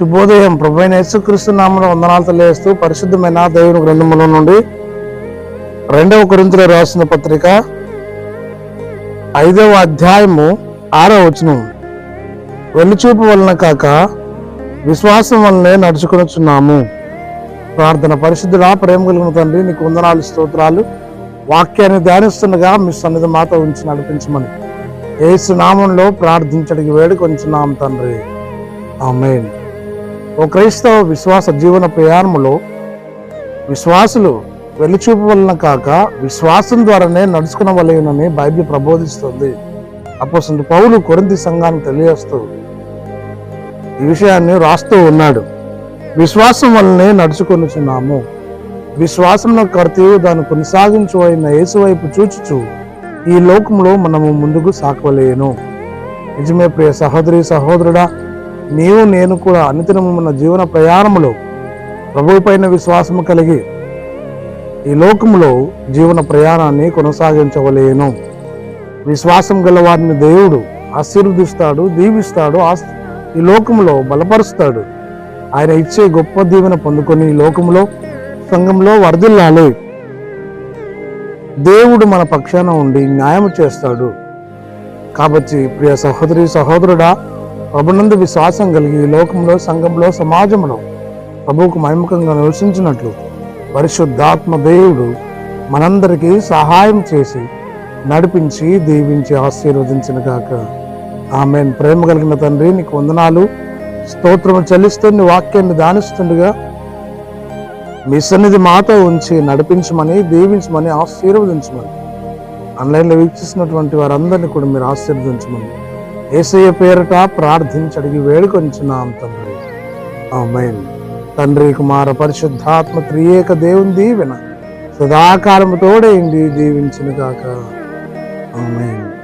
శుభోదయం. ప్రభుత్వ యేసుక్రీస్తు నామను వందనాలు తెలియజేస్తూ పరిశుద్ధమైన దేవుని గ్రంథముల నుండి రెండవ కొరింతలో రాసిన పత్రిక ఐదవ అధ్యాయము ఆరవ వచనం. వెలుచూపు వలన కాక విశ్వాసం వలనే నడుచుకొనుచున్నాము. ప్రార్థన పరిశుద్ధుడా ప్రేమ కలిగిన తండ్రి నీకు వందనాలు స్తోత్రాలు. వాక్యాన్ని ధ్యానిస్తుండగా మీ సన్నిధి మాతో ఉంచి నడిపించమని ఏసు నామంలో ప్రార్థించడానికి వేడుకొంచున్నాం తండ్రి. ఆమెన్. ఓ క్రైస్తవ విశ్వాస జీవన ప్రయాణములో విశ్వాసులు వెలిచూపు వలన కాక విశ్వాసం ద్వారానే నడుచుకున్న వలయనని బైబిల్ ప్రబోధిస్తుంది. అప్పుడు పౌలు కొరింది సంఘాన్ని తెలియజేస్తూ ఈ విషయాన్ని రాస్తూ ఉన్నాడు. విశ్వాసం వల్లనే నడుచుకొనుచున్నాము. విశ్వాసంలో కర్తీవు దాన్ని కొనసాగించు అయిన యేసువైపు చూచుచు ఈ లోకంలో మనము ముందుకు సాగవలేను. నిజమే ప్రియ సహోదరి సహోదరుడా నీవు నేను కూడా అనితనము మన జీవన ప్రయాణములో ప్రభువు పైన విశ్వాసము కలిగి ఈ లోకములో జీవన ప్రయాణాన్ని కొనసాగించవలేను. విశ్వాసం గల వారిని దేవుడు ఆశీర్వదిస్తాడు దీవిస్తాడు ఆస్- ఈ లోకములో బలపరుస్తాడు. ఆయన ఇచ్చే గొప్ప దీవెన పొందుకొని ఈ లోకములో సంఘంలో వరదిల్లాలి దేవుడు మన పక్షాన ఉండి న్యాయం చేస్తాడు. కాబట్టి ప్రియ సహోదరి సహోదరుడా ప్రభునందు విశ్వాసం కలిగి ఈ లోకంలో సంఘంలో సమాజంలో ప్రభువుకు మైముఖంగా నివసించినట్లు పరిశుద్ధాత్మ దేవుడు మనందరికీ సహాయం చేసి నడిపించి దీవించి ఆశీర్వదించిన కాక ఆమె ప్రేమ కలిగిన తండ్రి నీకు వందనాలు. స్తోత్రము చెల్లిస్తుంది వాక్యాన్ని దానిస్తుండగా మీ సన్నిధి మాతో ఉంచి నడిపించమని దీవించమని ఆశీర్వదించమని ఆన్లైన్లో వీక్షిస్తున్నటువంటి వారందరినీ కూడా మీరు ఆశీర్వదించమని ఏసయ్య పేరట ప్రార్థించడిగి వేడుకొంచున్నాం తండ్రి. ఆమెన్. తండ్రి కుమార పరిశుద్ధాత్మ త్రియేక దేవుని దీవెన సదాకాలము తోడైంది దీవించిన కాక ఆమెన్.